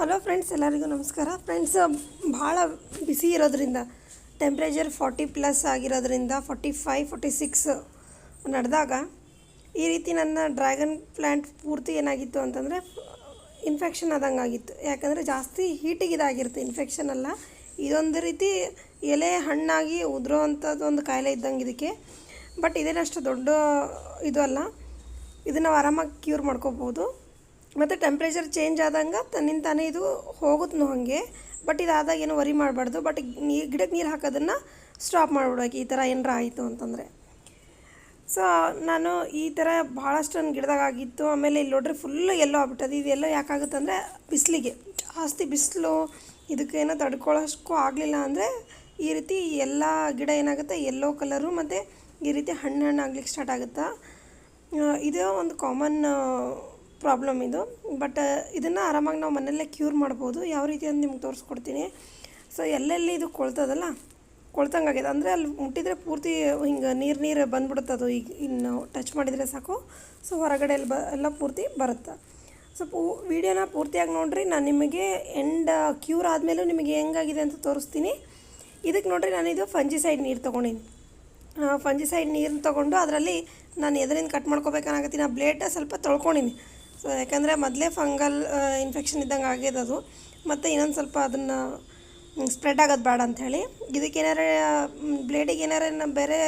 Hello friends ಎಲ್ಲರಿಗೂ ನಮಸ್ಕಾರ. Friends ಭಾಳ ಬಿಸಿ ಇರೋದ್ರಿಂದ ಟೆಂಪ್ರೇಚರ್ ಫಾರ್ಟಿ ಪ್ಲಸ್ ಆಗಿರೋದ್ರಿಂದ ಫಾರ್ಟಿ ಫೈವ್ ಫಾರ್ಟಿ ಸಿಕ್ಸ್ ನಡೆದಾಗ, ಈ ರೀತಿ ನನ್ನ ಡ್ರ್ಯಾಗನ್ ಪ್ಲ್ಯಾಂಟ್ ಪೂರ್ತಿ ಏನಾಗಿತ್ತು ಅಂತಂದರೆ ಇನ್ಫೆಕ್ಷನ್ ಆದಂಗೆ ಆಗಿತ್ತು ಯಾಕಂದರೆ ಜಾಸ್ತಿ ಹೀಟಿಗೆ ಇದಾಗಿರುತ್ತೆ ಇನ್ಫೆಕ್ಷನ್ ಅಲ್ಲ. ಇದೊಂದು ರೀತಿ ಎಲೆ ಹಣ್ಣಾಗಿ ಉದುರೋ ಅಂಥದ್ದು ಒಂದು ಕಾಯಿಲೆ ಇದ್ದಂಗೆ ಇದಕ್ಕೆ. ಬಟ್ ಇದೇನಷ್ಟು ದೊಡ್ಡ ಇದು ಅಲ್ಲ. ಇದನ್ನು ಆರಾಮಾಗಿ ಕ್ಯೂರ್ ಮಾಡ್ಕೋಬೋದು. ಮತ್ತು ಟೆಂಪ್ರೇಚರ್ ಚೇಂಜ್ ಆದಂಗೆ ತನ್ನಿಂದ ತಾನೇ ಇದು ಹೋಗುತ್ತೆ ಹಾಗೆ. ಬಟ್ ಇದಾದಾಗ ಏನು ವರಿ ಮಾಡಬಾರ್ದು. ಬಟ್ ನೀ ಗಿಡಕ್ಕೆ ನೀರು ಹಾಕೋದನ್ನು ಸ್ಟಾಪ್ ಮಾಡಿಬಿಡೋಕೆ ಈ ಥರ ಏನಾರ ಆಯಿತು ಅಂತಂದರೆ. ಸೊ ನಾನು ಈ ಥರ ಭಾಳಷ್ಟು ನನ್ನ ಗಿಡದಾಗ ಆಗಿತ್ತು. ಆಮೇಲೆ ಇಲ್ಲಿ ನೋಡ್ರಿ ಫುಲ್ಲು ಎಲ್ಲೋ ಆಗ್ಬಿಟ್ಟದು. ಇದು ಎಲ್ಲೋ ಯಾಕಾಗುತ್ತೆ ಅಂದರೆ ಬಿಸಿಲಿಗೆ. ಜಾಸ್ತಿ ಬಿಸಿಲು ಇದಕ್ಕೇನೋ ತಡ್ಕೊಳ್ಳೋಷ್ಟು ಆಗಲಿಲ್ಲ ಅಂದರೆ ಈ ರೀತಿ ಎಲ್ಲ ಗಿಡ ಏನಾಗುತ್ತೆ? ಎಲ್ಲೋ ಕಲರು ಮತ್ತು ಈ ರೀತಿ ಹಣ್ಣು ಹಣ್ಣು ಆಗ್ಲಿಕ್ಕೆ ಸ್ಟಾರ್ಟ್ ಆಗುತ್ತಾ? ಇದು ಒಂದು ಕಾಮನ್ ಪ್ರಾಬ್ಲಮ್ ಇದು. ಬಟ್ ಇದನ್ನು ಆರಾಮಾಗಿ ನಾವು ಮನೆಯಲ್ಲೇ ಕ್ಯೂರ್ ಮಾಡ್ಬೋದು. ಯಾವ ರೀತಿ ಅಂತ ನಿಮ್ಗೆ ತೋರಿಸ್ಕೊಡ್ತೀನಿ. ಸೊ ಎಲ್ಲೆಲ್ಲಿ ಇದು ಕೊಳ್ತದಲ್ಲ, ಕೊಳ್ತಂಗೆ ಆಗಿದೆ. ಅಂದರೆ ಅಲ್ಲಿ ಮುಟ್ಟಿದರೆ ಪೂರ್ತಿ ಹಿಂಗೆ ನೀರು ನೀರು ಬಂದ್ಬಿಡುತ್ತೆ ಅದು. ಈಗ ಇನ್ನು ಟಚ್ ಮಾಡಿದರೆ ಸಾಕು. ಸೊ ಹೊರಗಡೆ ಎಲ್ಲ ಬ, ಎಲ್ಲ ಪೂರ್ತಿ ಬರುತ್ತೆ. ಸೊ ಪೂ, ವೀಡಿಯೋನ ಪೂರ್ತಿಯಾಗಿ ನೋಡಿರಿ. ನಾನು ನಿಮಗೆ ಎಂಡ್ ಕ್ಯೂರ್ ಆದಮೇಲೂ ನಿಮಗೆ ಹೆಂಗಾಗಿದೆ ಅಂತ ತೋರಿಸ್ತೀನಿ. ಇದಕ್ಕೆ ನೋಡ್ರಿ ನಾನಿದು ಫಂಜಿಸೈಡ್ ನೀರು ತೊಗೊಂಡಿನಿ. ಫಂಜಿಸೈಡ್ ನೀರನ್ನ ತೊಗೊಂಡು ಅದರಲ್ಲಿ ನಾನು ಎದರಿಂದ ಕಟ್ ಮಾಡ್ಕೋಬೇಕನ್ನಾಗತ್ತೀನಿ. ಆ ಬ್ಲೇಟ ಸ್ವಲ್ಪ ತೊಳ್ಕೊಂಡಿನಿ. ಸೊ ಯಾಕಂದರೆ ಮೊದಲೇ ಫಂಗಲ್ ಇನ್ಫೆಕ್ಷನ್ ಇದ್ದಂಗೆ ಅದು ಮತ್ತು ಇನ್ನೊಂದು ಸ್ವಲ್ಪ ಅದನ್ನು ಸ್ಪ್ರೆಡ್ ಆಗೋದು ಬೇಡ ಅಂಥೇಳಿ ಇದಕ್ಕೇನಾರ ಬ್ಲೇಡಿಗೆ ಏನಾರ ಬೇರೆ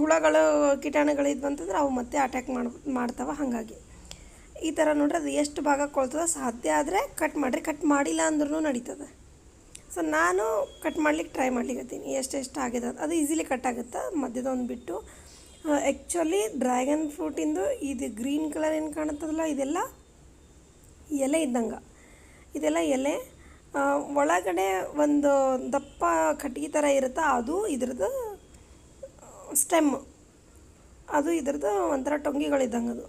ಹುಳಗಳು, ಕೀಟಾಣುಗಳು ಇದ್ವು ಅಂತಂದ್ರೆ ಅವು ಮತ್ತೆ ಅಟ್ಯಾಕ್ ಮಾಡಿ, ಮಾಡ್ತಾವೆ ಹಾಗಾಗಿ. ಈ ಥರ ನೋಡ್ರಿ ಅದು ಎಷ್ಟು ಭಾಗ ಕೊಳ್ತದ ಸಾಧ್ಯ ಆದರೆ ಕಟ್ ಮಾಡಿರಿ. ಕಟ್ ಮಾಡಿಲ್ಲ ಅಂದ್ರೂ ನಡೀತದೆ. ಸೊ ನಾನು ಕಟ್ ಮಾಡ್ಲಿಕ್ಕೆ ಟ್ರೈ ಮಾಡ್ಲಿಕ್ಕೆ ಎಷ್ಟು ಎಷ್ಟು ಆಗಿದೆ ಅದು ಈಸಿಲಿ ಕಟ್ ಆಗುತ್ತೆ? ಮಧ್ಯದೊಂದು ಬಿಟ್ಟು ಆ್ಯಕ್ಚುಲಿ ಡ್ರ್ಯಾಗನ್ ಫ್ರೂಟಿಂದು ಇದು ಗ್ರೀನ್ ಕಲರ್ ಏನು ಕಾಣುತ್ತದಲ್ಲ, ಇದೆಲ್ಲ ಎಲೆ ಇದ್ದಂಗೆ. ಇದೆಲ್ಲ ಎಲೆ ಒಳಗಡೆ ಒಂದು ದಪ್ಪ ಕಟ್ಟಿಗೆ ಥರ ಇರುತ್ತೆ, ಅದು ಇದ್ರದ್ದು ಸ್ಟೆಮ್ ಅದು ಇದ್ರದ್ದು ಒಂಥರ ಟೊಂಗಿಗಳಿದ್ದಂಗೆ ಅದು.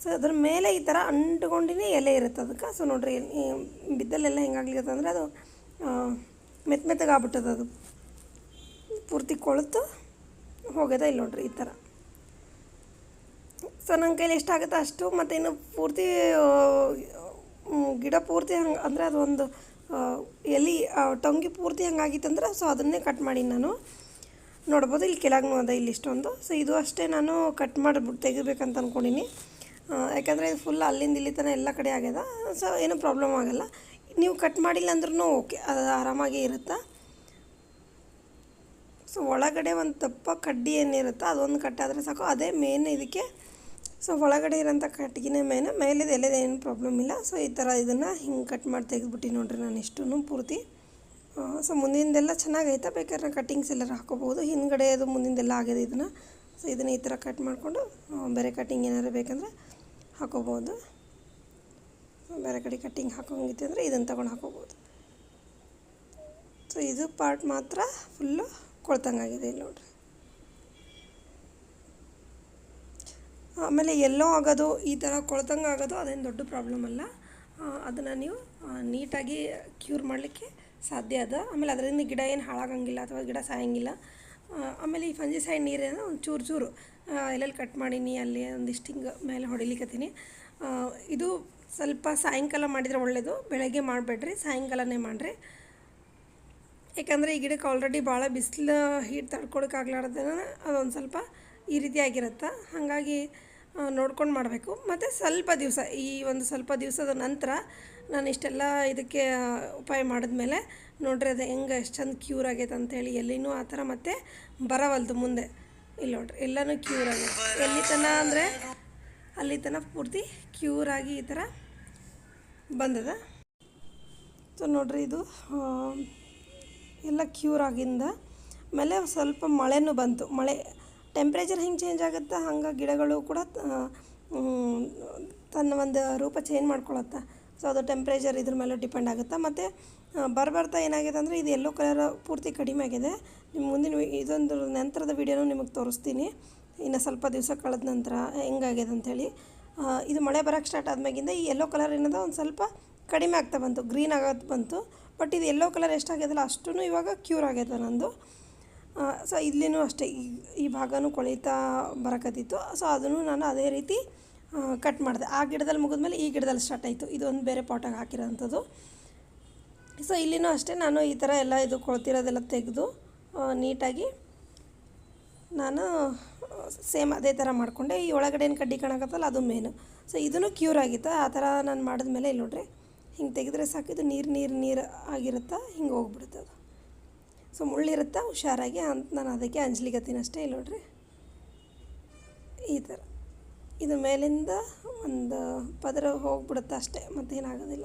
ಸೊ ಅದ್ರ ಮೇಲೆ ಈ ಥರ ಅಂಟ್ಕೊಂಡಿನೇ ಎಲೆ ಇರುತ್ತೆ ಅದಕ್ಕೆ. ಸೊ ನೋಡ್ರಿ, ಈ ಬಿದ್ದಲ್ಲೆಲ್ಲ ಹೆಂಗಾಗ್ಲಿಕ್ಕೆ ಅಂದರೆ ಅದು ಮೆತ್ತ ಮೆತ್ತಗೆ ಆಗ್ಬಿಟ್ಟದ ಅದು ಪೂರ್ತಿ ಕೊಳೆತು. ಹೋಗ್ಯದ ಇಲ್ಲ ನೋಡ್ರಿ ಈ ಥರ. ಸೊ ನನ್ನ ಕೈಲಿ ಎಷ್ಟಾಗುತ್ತೆ ಅಷ್ಟು, ಮತ್ತು ಇನ್ನು ಪೂರ್ತಿ ಗಿಡ ಪೂರ್ತಿ ಹಂಗೆ, ಅಂದರೆ ಅದೊಂದು ಎಲ್ಲಿ ಟೊಂಗಿ ಪೂರ್ತಿ ಹಂಗಾಗಿತ್ತಂದ್ರೆ ಸೊ ಅದನ್ನೇ ಕಟ್ ಮಾಡಿ ನಾನು. ನೋಡ್ಬೋದು ಇಲ್ಲಿ ಕೆಳಗೂ ಅದ ಇಲ್ಲಿ ಇಷ್ಟೊಂದು. ಸೊ ಇದು ಅಷ್ಟೇ ನಾನು ಕಟ್ ಮಾಡಿಬಿಟ್ಟು ತೆಗಿಬೇಕಂತ ಅಂದ್ಕೊಂಡಿನಿ ಯಾಕಂದರೆ ಇದು ಫುಲ್ ಅಲ್ಲಿಂದ ಇಲ್ಲಿ ತನಕ ಎಲ್ಲ ಕಡೆ ಆಗ್ಯದ. ಸೊ ಏನೂ ಪ್ರಾಬ್ಲಮ್ ಆಗೋಲ್ಲ. ನೀವು ಕಟ್ ಮಾಡಿಲ್ಲ ಅಂದ್ರೂ ಓಕೆ ಅದು ಆರಾಮಾಗಿ ಇರುತ್ತೆ? ಸೊ ಒಳಗಡೆ ಒಂದು ದಪ್ಪ ಕಡ್ಡಿ ಏನಿರುತ್ತೆ ಅದೊಂದು ಕಟ್ಟಾದರೆ ಸಾಕು. ಅದೇ ಮೇನ್ ಇದಕ್ಕೆ ಸೊ ಒಳಗಡೆ ಇರೋಂಥ ಕಟ್ಟಿಗೆನೇ ಮೇನ್ ಮೇಲಿದ ಎಲೆದ ಏನು ಪ್ರಾಬ್ಲಮ್ ಇಲ್ಲ. ಸೊ ಈ ಥರ ಇದನ್ನು ಹಿಂಗೆ ಕಟ್ ಮಾಡಿ ತೆಗೆದುಬಿಟ್ಟು ನೋಡಿರಿ ನಾನು ಇಷ್ಟೂ ಪೂರ್ತಿ. ಸೊ ಮುಂದಿಂದೆಲ್ಲ ಚೆನ್ನಾಗೈತೆ? ಬೇಕಾದ್ರೆ ಕಟ್ಟಿಂಗ್ಸ್ ಎಲ್ಲರೂ ಹಾಕೋಬೋದು ಹಿಂದ್ಗಡೆ ಅದು ಮುಂದಿಂದೆಲ್ಲ ಆಗಿದೆ ಇದನ್ನು. ಸೊ ಇದನ್ನು ಈ ಥರ ಕಟ್ ಮಾಡಿಕೊಂಡು ಬೇರೆ ಕಟ್ಟಿಂಗ್ ಏನಾದ್ರು ಬೇಕಂದ್ರೆ ಹಾಕೋಬೋದು ಬೇರೆ ಕಡೆ ಕಟ್ಟಿಂಗ್ ಹಾಕೋಂಗಿತ್ತು ಅಂದರೆ ಇದನ್ನು ತಗೊಂಡು ಹಾಕೋಬೋದು ಸೊ ಇದು ಪಾರ್ಟ್ ಮಾತ್ರ ಫುಲ್ಲು ಕೊಳ್ತಂಗಾಗಿದೆ ಇಲ್ಲಿ ನೋಡ್ರಿ. ಆಮೇಲೆ ಎಲ್ಲೋ ಆಗೋದು, ಈ ಥರ ಕೊಳ್ತಂಗೆ ಆಗೋದು ಅದೇನು ದೊಡ್ಡ ಪ್ರಾಬ್ಲಮ್ ಅಲ್ಲ. ಅದನ್ನು ನೀವು ನೀಟಾಗಿ ಕ್ಯೂರ್ ಮಾಡಲಿಕ್ಕೆ ಸಾಧ್ಯ ಅದ. ಆಮೇಲೆ ಅದರಿಂದ ಗಿಡ ಏನು ಹಾಳಾಗಂಗಿಲ್ಲ ಅಥವಾ ಗಿಡ ಸಾಯಂಗಿಲ್ಲ. ಆಮೇಲೆ ಈ ಫಂಜಿಸೈಡ್ ನೀರೇನೋ ಒಂದು ಚೂರು ಚೂರು ಎಲ್ಲೆಲ್ಲಿ ಕಟ್ ಮಾಡೀನಿ, ಅಲ್ಲಿ ಒಂದಿಷ್ಟು ಹಿಂಗೆ ಮೇಲೆ ಹೊಡಿಲಿಕ್ಕತ್ತೀನಿ ಇದು ಸ್ವಲ್ಪ ಸಾಯಂಕಾಲ ಮಾಡಿದರೆ ಒಳ್ಳೆಯದು ಬೆಳಗ್ಗೆ ಮಾಡಬೇಡ್ರಿ, ಸಾಯಂಕಾಲನೇ ಮಾಡಿರಿ. ಯಾಕಂದರೆ ಈ ಗಿಡಕ್ಕೆ ಆಲ್ರೆಡಿ ಭಾಳ ಬಿಸಿಲು ಹೀಟ್ ತಡ್ಕೊಳಕ್ಕಾಗ್ಲಾರ್ದನ ಅದೊಂದು ಸ್ವಲ್ಪ ಈ ರೀತಿ ಆಗಿರುತ್ತೆ. ಹಾಗಾಗಿ ನೋಡ್ಕೊಂಡು ಮಾಡಬೇಕು. ಮತ್ತು ಸ್ವಲ್ಪ ದಿವಸ, ಈ ಒಂದು ಸ್ವಲ್ಪ ದಿವಸದ ನಂತರ ನಾನು ಇಷ್ಟೆಲ್ಲ ಇದಕ್ಕೆ ಉಪಾಯ ಮಾಡಿದ್ಮೇಲೆ ನೋಡ್ರಿ ಅದು ಹೆಂಗೆ ಎಷ್ಟು ಚಂದ ಕ್ಯೂರ್ ಆಗೈತೆ ಅಂತೇಳಿ ಎಲ್ಲಿನೂ ಆ ಥರ ಮತ್ತೆ ಬರವಲ್ದು ಮುಂದೆ. ಇಲ್ಲಿ ನೋಡ್ರಿ, ಎಲ್ಲನೂ ಕ್ಯೂರ್ ಆಗೈತೆ. ಎಲ್ಲಿ ತನ ಅಂದರೆ ಅಲ್ಲಿ ತನಕ ಪೂರ್ತಿ ಕ್ಯೂರ್ ಆಗಿ ಈ ಥರ ಬಂದದ. ಸೊ ನೋಡ್ರಿ ಇದು ಎಲ್ಲ ಕ್ಯೂರ್ ಆಗಿಂದ ಆಮೇಲೆ ಸ್ವಲ್ಪ ಮಳೆನೂ ಬಂತು. ಮಳೆ ಟೆಂಪ್ರೇಚರ್ ಹೆಂಗೆ ಚೇಂಜ್ ಆಗುತ್ತೆ? ಹಂಗೆ ಗಿಡಗಳು ಕೂಡ ತನ್ನ ಒಂದು ರೂಪ ಚೇಂಜ್ ಮಾಡ್ಕೊಳತ್ತೆ? ಸೊ ಅದು ಟೆಂಪ್ರೇಚರ್ ಇದ್ರ ಮೇಲೆ ಡಿಪೆಂಡ್ ಆಗುತ್ತೆ? ಮತ್ತು ಬರ್ಬರ್ತಾ ಏನಾಗಿದೆ ಅಂದರೆ ಇದು ಎಲ್ಲೋ ಕಲರ್ ಪೂರ್ತಿ ಕಡಿಮೆ ಆಗಿದೆ. ನಿಮ್ಮ ಮುಂದಿನ ಇದೊಂದು ನಂತರದ ವೀಡಿಯೋನೂ ನಿಮಗೆ ತೋರಿಸ್ತೀನಿ. ಇನ್ನು ಸ್ವಲ್ಪ ದಿವಸ ಕಳೆದ ನಂತರ ಹೆಂಗಾಗಿದೆ ಅಂಥೇಳಿ ಇದು ಮಳೆ ಬರೋಕ್ಕೆ ಸ್ಟಾರ್ಟ್ ಆದ್ಮೇಗಿಂದ ಈ ಎಲ್ಲೋ ಕಲರ್ ಏನದ? ಒಂದು ಸ್ವಲ್ಪ ಕಡಿಮೆ ಆಗ್ತಾ ಬಂತು ಗ್ರೀನ್ ಆಗೋದು ಬಂತು ಬಟ್ ಇದು ಎಲ್ಲೋ ಕಲರ್ ಎಷ್ಟಾಗ್ಯದಲ್ಲ ಅಷ್ಟು ಇವಾಗ ಕ್ಯೂರ್ ಆಗ್ಯದ ನಂದು. ಸೊ ಇಲ್ಲಿನೂ ಅಷ್ಟೇ, ಈ ಈ ಭಾಗನೂ ಕೊಳೀತಾ ಬರಕತ್ತಿತ್ತು ಸೊ ಅದನ್ನು ನಾನು ಅದೇ ರೀತಿ ಕಟ್ ಮಾಡಿದೆ. ಆ ಗಿಡದಲ್ಲಿ ಮುಗಿದ್ಮೇಲೆ ಈ ಗಿಡದಲ್ಲಿ ಸ್ಟಾರ್ಟ್ ಆಯಿತು. ಇದೊಂದು ಬೇರೆ ಪಾಟಾಗಿ ಹಾಕಿರೋಂಥದ್ದು. ಸೊ ಇಲ್ಲಿನೂ ಅಷ್ಟೇ ನಾನು ಈ ಥರ ಎಲ್ಲ ಇದು ಕೊಳ್ತಿರೋದೆಲ್ಲ ತೆಗೆದು ನೀಟಾಗಿ ನಾನು ಸೇಮ್ ಅದೇ ಥರ ಮಾಡಿಕೊಂಡೆ. ಈ ಒಳಗಡೆ ಏನು ಕಡ್ಡಿ ಕಾಣಕತ್ತಲ್ಲ, ಅದು ಮೇನು ಸೊ ಇದನ್ನು ಕ್ಯೂರ್ ಆಗಿತ್ತು. ಆ ಥರ ನಾನು ಮಾಡಿದ್ಮೇಲೆ ಇಲ್ಲಿ ನೋಡ್ರಿ. ಹಿಂಗೆ ತೆಗೆದ್ರೆ ಸಾಕು, ಇದು ನೀರು ನೀರು ನೀರು ಆಗಿರುತ್ತಾ, ಹಿಂಗೆ ಹೋಗ್ಬಿಡುತ್ತೆ ಅದು. ಸೊ ಮುಳ್ಳಿರುತ್ತಾ, ಹುಷಾರಾಗಿ ಅಂತ ನಾನು ಅದಕ್ಕೆ ಅಂಜಲಿಗತ್ತೀನಿ ಅಷ್ಟೇ ಇಲ್ಲ ನೋಡ್ರಿ. ಈ ಥರ. ಇದು ಮೇಲಿಂದ ಒಂದು ಪದರ ಹೋಗ್ಬಿಡುತ್ತೆ ಅಷ್ಟೇ, ಮತ್ತೇನಾಗೋದಿಲ್ಲ.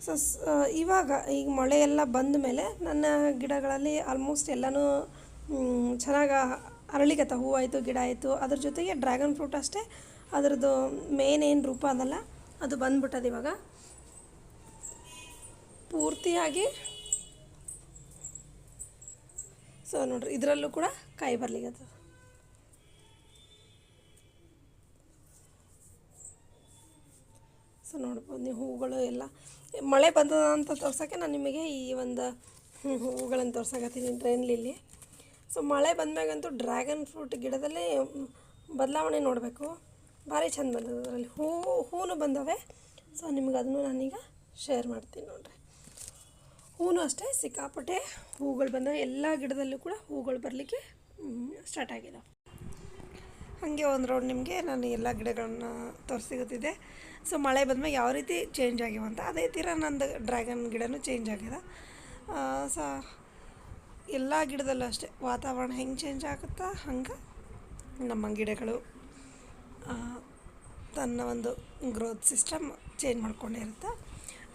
ಸೊ ಸ್- ಇವಾಗ ಈಗ ಮಳೆ ಎಲ್ಲ ಬಂದ ಮೇಲೆ ನನ್ನ ಗಿಡಗಳಲ್ಲಿ ಆಲ್ಮೋಸ್ಟ್ ಎಲ್ಲನೂ ಚೆನ್ನಾಗಿ ಅರಳಿಗತ್ತ ಹೂವಾಯಿತು ಗಿಡ ಆಯಿತು. ಅದ್ರ ಜೊತೆಗೆ ಡ್ರ್ಯಾಗನ್ ಫ್ರೂಟ್ ಅಷ್ಟೇ. ಅದರದ್ದು ಮೇನ್ ಏನು ರೂಪ ಅದಲ್ಲ, ಅದು ಬಂದ್ಬಿಟ್ಟದ ಇವಾಗ ಪೂರ್ತಿಯಾಗಿ ಸೊ ನೋಡ್ರಿ, ಇದರಲ್ಲೂ ಕೂಡ ಕಾಯಿ ಬರ್ಲಿಕ್ಕತ್ತದ ಸೊ ನೋಡ್ಬೋದು ನೀವು ಹೂಗಳು ಎಲ್ಲ. ಮಳೆ ಬಂದದ ಅಂತ ತೋರ್ಸೋಕ್ಕೆ ನಾನು ನಿಮಗೆ ಈ ಒಂದು ಹೂಗಳನ್ನು ತೋರ್ಸಕತ್ತೀನಿ ಡ್ರೈನ್ ಲಿಲ್ಲಿ ಸೊ ಮಳೆ ಬಂದ್ಮ್ಯಾಗಂತೂ ಡ್ರ್ಯಾಗನ್ ಫ್ರೂಟ್ ಗಿಡದಲ್ಲಿ ಬದಲಾವಣೆ ನೋಡಬೇಕು. ಭಾರಿ ಚಂದ ಬಂದದ ಅದರಲ್ಲಿ. ಹೂ, ಹೂನು ಬಂದವೆ. ಸೊ ನಿಮ್ಗೆ ಅದನ್ನು ನಾನೀಗ ಶೇರ್ ಮಾಡ್ತೀನಿ ನೋಡ್ರಿ. ಹೂನು ಅಷ್ಟೇ, ಸಿಕ್ಕಾಪಟ್ಟೆ ಹೂಗಳು ಬಂದ ಎಲ್ಲ ಗಿಡದಲ್ಲೂ ಕೂಡ ಹೂಗಳು ಬರಲಿಕ್ಕೆ ಸ್ಟಾರ್ಟ್ ಆಗಿದೆ. ಹಾಗೆ ಒಂದು ರೌಂಡ್ ನಿಮಗೆ ನಾನು ಎಲ್ಲ ಗಿಡಗಳನ್ನ ತೋರಿಸಿಗುತ್ತಿದ್ದೆ. ಸೊ ಮಳೆ ಬಂದಮೇಲೆ ಯಾವ ರೀತಿ ಚೇಂಜ್ ಆಗ್ಯಾವ ಅಂತ, ಅದೇ ತೀರ ನಂದು ಡ್ರ್ಯಾಗನ್ ಗಿಡನೂ ಚೇಂಜ್ ಆಗಿದೆ. ಸೊ ಎಲ್ಲ ಗಿಡದಲ್ಲೂ ಅಷ್ಟೇ, ವಾತಾವರಣ ಹೆಂಗೆ ಚೇಂಜ್ ಆಗುತ್ತಾ, ಹಂಗೆ ನಮ್ಮ ಗಿಡಗಳು ತನ್ನ ಒಂದು ಗ್ರೋತ್ ಸಿಸ್ಟಮ್ ಚೇಂಜ್ ಮಾಡ್ಕೊಂಡೇ ಇರುತ್ತೆ.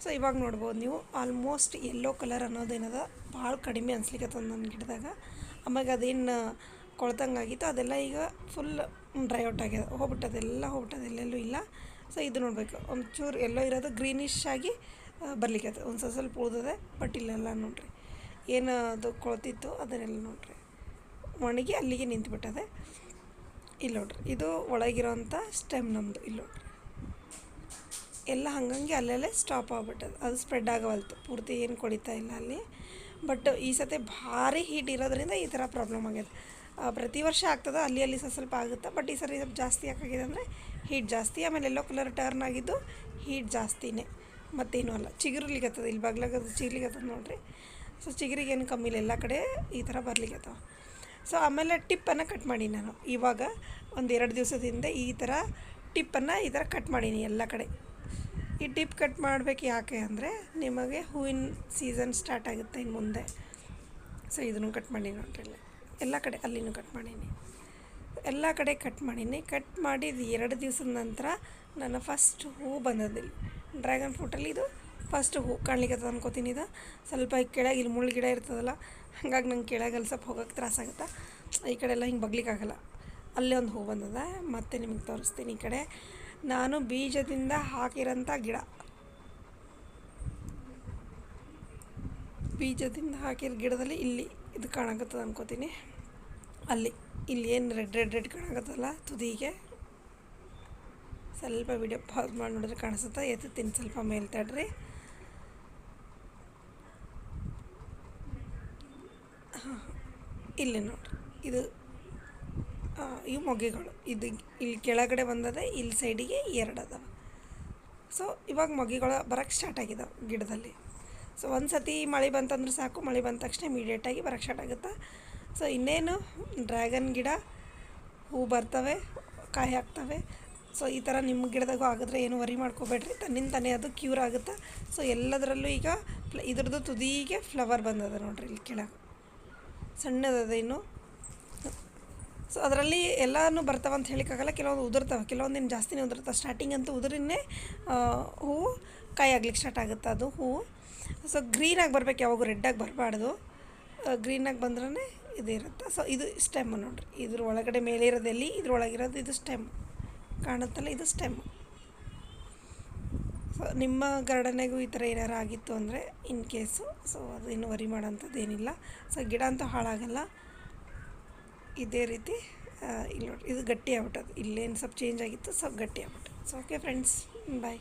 ಸೊ ಇವಾಗ ನೋಡ್ಬೋದು ನೀವು ಆಲ್ಮೋಸ್ಟ್ ಎಲ್ಲೋ ಕಲರ್ ಅನ್ನೋದೇನದ ಭಾಳ ಕಡಿಮೆ ಅನ್ಸ್ಲಿಕ್ಕತ್ತದ ನನ್ನ ಗಿಡದಾಗ. ಆಮ್ಯಾಗ ಅದೇನು ಕೊಳ್ತಂಗಾಗಿತ್ತು ಅದೆಲ್ಲ ಈಗ ಫುಲ್ ಡ್ರೈ ಔಟ್ ಆಗ್ಯದ. ಹೋಗ್ಬಿಟ್ಟದೆಲ್ಲ ಹೋಗ್ಬಿಟ್ಟದೆ, ಎಲ್ಲೆಲ್ಲೂ ಇಲ್ಲ. ಸೊ ಇದು ನೋಡಬೇಕು. ಒಂಚೂರು ಎಲ್ಲೋ ಇರೋದು ಗ್ರೀನಿಶ್ ಆಗಿ ಬರ್ಲಿಕ್ಕೆ ಒಂದು ಸ್ವಲ್ಪ ಸ್ವಲ್ಪ ಉಳ್ದದೆ ಬಟ್ ಇಲ್ಲೆಲ್ಲ ನೋಡ್ರಿ. ಏನು ಅದು ಕೊಳ್ತಿತ್ತು ಅದನ್ನೆಲ್ಲ ನೋಡ್ರಿ. ಒಣಗಿ ಅಲ್ಲಿಗೆ ನಿಂತುಬಿಟ್ಟದೆ. ಇಲ್ಲಿ ನೋಡ್ರಿ. ಇದು ಒಳಗಿರೋಂಥ ಸ್ಟೆಮ್ ನಮ್ಮದು ಇಲ್ಲಿ ನೋಡ್ರಿ. ಎಲ್ಲ ಹಂಗಂಗೆ ಅಲ್ಲಲ್ಲೇ ಸ್ಟಾಪ್ ಆಗ್ಬಿಟ್ಟದ ಅದು ಸ್ಪ್ರೆಡ್ ಆಗವಲ್ತು. ಪೂರ್ತಿ ಏನು ಕೊಡಿತಾ ಇಲ್ಲ ಅಲ್ಲಿ. ಬಟ್ ಈ ಸತಿ ಭಾರಿ ಹೀಟ್ ಇರೋದ್ರಿಂದ ಈ ಥರ ಪ್ರಾಬ್ಲಮ್ ಆಗ್ಯದ ಪ್ರತಿ ವರ್ಷ ಆಗ್ತದೆ ಅಲ್ಲಿ ಅಲ್ಲಿ ಸ್ವಲ್ಪ ಸ್ವಲ್ಪ ಆಗುತ್ತೆ. ಬಟ್ ಈ ಸರಿ ಸ್ವಲ್ಪ ಜಾಸ್ತಿ ಯಾಕಾಗಿದೆ ಅಂದರೆ ಹೀಟ್ ಜಾಸ್ತಿ. ಆಮೇಲೆ ಎಲ್ಲೋ ಕಲರ್ ಟರ್ನ್ ಆಗಿದ್ದು ಹೀಟ್ ಜಾಸ್ತಿನೇ. ಮತ್ತೇನೂ ಅಲ್ಲ. ಚಿಗುರ್ಲಿಗತ್ತದ ಇಲ್ಲಿ ಬಾಗ್ಲಾಗದು ಚಿಗ್ಲಿಗತ್ತದ ನೋಡ್ರಿ. ಸೊ ಚಿಗುರಿಗೇನು ಕಮ್ಮಿ ಇಲ್ಲ. ಎಲ್ಲ ಕಡೆ ಈ ಥರ ಬರ್ಲಿಕ್ಕತ್ತವ ಸೊ ಆಮೇಲೆ ಟಿಪ್ಪನ್ನು ಕಟ್ ಮಾಡಿ ನಾನು. ಇವಾಗ ಒಂದು ಎರಡು ದಿವಸದಿಂದ ಈ ಥರ ಟಿಪ್ಪನ್ನು ಈ ಥರ ಕಟ್ ಮಾಡೀನಿ ಎಲ್ಲ ಕಡೆ. ಈ ಡಿಪ್ ಕಟ್ ಮಾಡಬೇಕು ಯಾಕೆ ಅಂದರೆ ನಿಮಗೆ ಹೂವಿನ ಸೀಸನ್ ಸ್ಟಾರ್ಟ್ ಆಗುತ್ತೆ ಇನ್ನು ಮುಂದೆ. ಸೊ ಇದನ್ನು ಕಟ್ ಮಾಡಿ ನೋಡ್ರಿ ಎಲ್ಲ ಕಡೆ ಅಲ್ಲಿನೂ ಕಟ್ ಮಾಡೀನಿ. ಎಲ್ಲ ಕಡೆ ಕಟ್ ಮಾಡೀನಿ. ಕಟ್ ಮಾಡಿದ ಎರಡು ದಿವಸದ ನಂತರ ನನ್ನ ಫಸ್ಟ್ ಹೂ ಬಂದದಿಲ್ಲಿ ಡ್ರ್ಯಾಗನ್ ಫ್ರೂಟಲ್ಲಿ ಇದು ಫಸ್ಟ್ ಹೂ. ಕಾಣ್ಲಿಕ್ಕೆ ಅನ್ಕೋತೀನಿ ಇದು. ಸ್ವಲ್ಪ ಈ ಕೆಳಗೆ ಇಲ್ಲಿ ಮುಳ್ಳು ಗಿಡ ಇರ್ತದಲ್ಲ, ಹಾಗಾಗಿ ನಂಗೆ ಕೆಳಗಲ್ಲಿ ಸ್ವಲ್ಪ ಹೋಗೋಕ್ಕೆ ತ್ರಾಸಾಗುತ್ತೆ ಈ ಕಡೆ ಎಲ್ಲ ಹಿಂಗೆ ಬಗ್ಲಿಕ್ಕಾಗಲ್ಲ ಅಲ್ಲೇ ಒಂದು ಹೂ ಬಂದದ. ಮತ್ತೆ ನಿಮಗೆ ತೋರಿಸ್ತೀನಿ ಈ ಕಡೆ. ನಾನು ಬೀಜದಿಂದ ಹಾಕಿರೋಂಥ ಗಿಡ. ಬೀಜದಿಂದ ಹಾಕಿರೋ ಗಿಡದಲ್ಲಿ ಇಲ್ಲಿ ಇದು ಕಾಣಕತ್ತದ ಅನ್ಕೋತೀನಿ. ಅಲ್ಲಿ, ಇಲ್ಲಿ ಏನು ರೆಡ್ ರೆಡ್ ರೆಡ್ ಕಾಣಕತ್ತಲ್ಲ ತುದಿಗೆ. ಸ್ವಲ್ಪ ವಿಡಿಯೋ ಪಾಸ್ ಮಾಡಿ ನೋಡಿದ್ರೆ ಕಾಣಿಸುತ್ತಾ. ಎತ್ತುತ್ತೀನಿ ಸ್ವಲ್ಪ ಮೇಲೆ ತಡ್ರಿ. ಹಾಂ. ಇಲ್ಲಿ ನೋಡ್ರಿ. ಇದು ಇವು ಮೊಗೆಗಳು. ಇದು ಇಲ್ಲಿ ಕೆಳಗಡೆ ಬಂದದೆ ಇಲ್ಲಿ ಸೈಡಿಗೆ ಎರಡು ಅದಾವೆ ಸೊ ಇವಾಗ ಮೊಗೆಗಳು ಬರೋಕ್ಕೆ ಸ್ಟಾರ್ಟ್ ಆಗಿದ್ದಾವೆ ಗಿಡದಲ್ಲಿ. ಸೊ ಒಂದು ಸತಿ ಮಳೆ ಬಂತಂದ್ರೆ ಸಾಕು, ಮಳೆ ಬಂದ ತಕ್ಷಣ ಇಮಿಡಿಯೇಟಾಗಿ ಬರೋಕ್ಕೆ ಸ್ಟಾರ್ಟ್ ಆಗುತ್ತೆ? ಸೊ ಇನ್ನೇನು ಡ್ರ್ಯಾಗನ್ ಗಿಡ, ಹೂ ಬರ್ತವೆ, ಕಾಯಿ ಹಾಕ್ತವೆ. ಸೊ ಈ ಥರ ನಿಮ್ಮ ಗಿಡದಾಗೂ ಆಗಿದ್ರೆ ಏನು ವರಿ ಮಾಡ್ಕೋಬೇಡ್ರಿ. ತನ್ನಿಂದ ತಾನೇ ಅದು ಕ್ಯೂರ್ ಆಗುತ್ತೆ? ಸೊ ಎಲ್ಲದರಲ್ಲೂ ಈಗ ಇದ್ರದ್ದು ತುದಿಗೆ ಫ್ಲವರ್ ಬಂದದ ನೋಡ್ರಿ ಇಲ್ಲಿ ಕೆಳಗೆ. ಸಣ್ಣದದ ಇನ್ನು. ಸೊ ಅದರಲ್ಲಿ ಎಲ್ಲನೂ ಬರ್ತಾವೆ ಅಂತ ಹೇಳಿಕ್ಕಾಗಲ್ಲ, ಕೆಲವೊಂದು ಉದುರ್ತಾವೆ. ಕೆಲವೊಂದಿನ ಜಾಸ್ತಿನೇ ಉದುರ್ತಾವೆ. ಸ್ಟಾರ್ಟಿಂಗ್ ಅಂತೂ ಉದುರಿನೇ ಹೂವು ಕಾಯಿ ಆಗ್ಲಿಕ್ಕೆ ಸ್ಟಾರ್ಟ್ ಆಗುತ್ತೆ ಅದು ಹೂವು ಸೊ ಗ್ರೀನಾಗಿ ಬರಬೇಕು ಯಾವಾಗೂ ರೆಡ್ಡಾಗಿ ಬರಬಾರ್ದು. ಗ್ರೀನಾಗಿ ಬಂದ್ರೆ ಇದು ಇರುತ್ತೆ. ಸೊ ಇದು ಸ್ಟೆಮ್ ನೋಡಿರಿ. ಇದ್ರ ಒಳಗಡೆ ಮೇಲೆ ಇರೋದು ಎಲ್ಲಿ, ಇದ್ರ ಒಳಗಿರೋದು ಇದು ಸ್ಟೆಮ್ ಕಾಣುತ್ತಲ್ಲ, ಇದು ಸ್ಟೆಮ್ ಸೊ ನಿಮ್ಮ ಗಾರ್ಡನಿಗೂ ಈ ಥರ ಏನಾರು ಆಗಿತ್ತು ಅಂದರೆ ಇನ್ ಕೇಸು ಸೊ ಅದು ಇನ್ನು ವರಿ ಮಾಡೋಂಥದ್ದು ಏನಿಲ್ಲ ಸೊ ಗಿಡ ಅಂತೂ ಹಾಳಾಗಲ್ಲ. ಇದೇ ರೀತಿ ಇಲ್ಲಿ ನೋಡಿ ಇದು ಗಟ್ಟಿ ಆಗ್ಬಿಟ್ಟದು ಇಲ್ಲೇನು ಸ್ವಲ್ಪ ಚೇಂಜ್ ಆಗಿತ್ತು, ಸ್ವಲ್ಪ ಗಟ್ಟಿ ಆಗ್ಬಿಟ್ಟು ಸೊ ಓಕೆ ಫ್ರೆಂಡ್ಸ್ ಬಾಯ್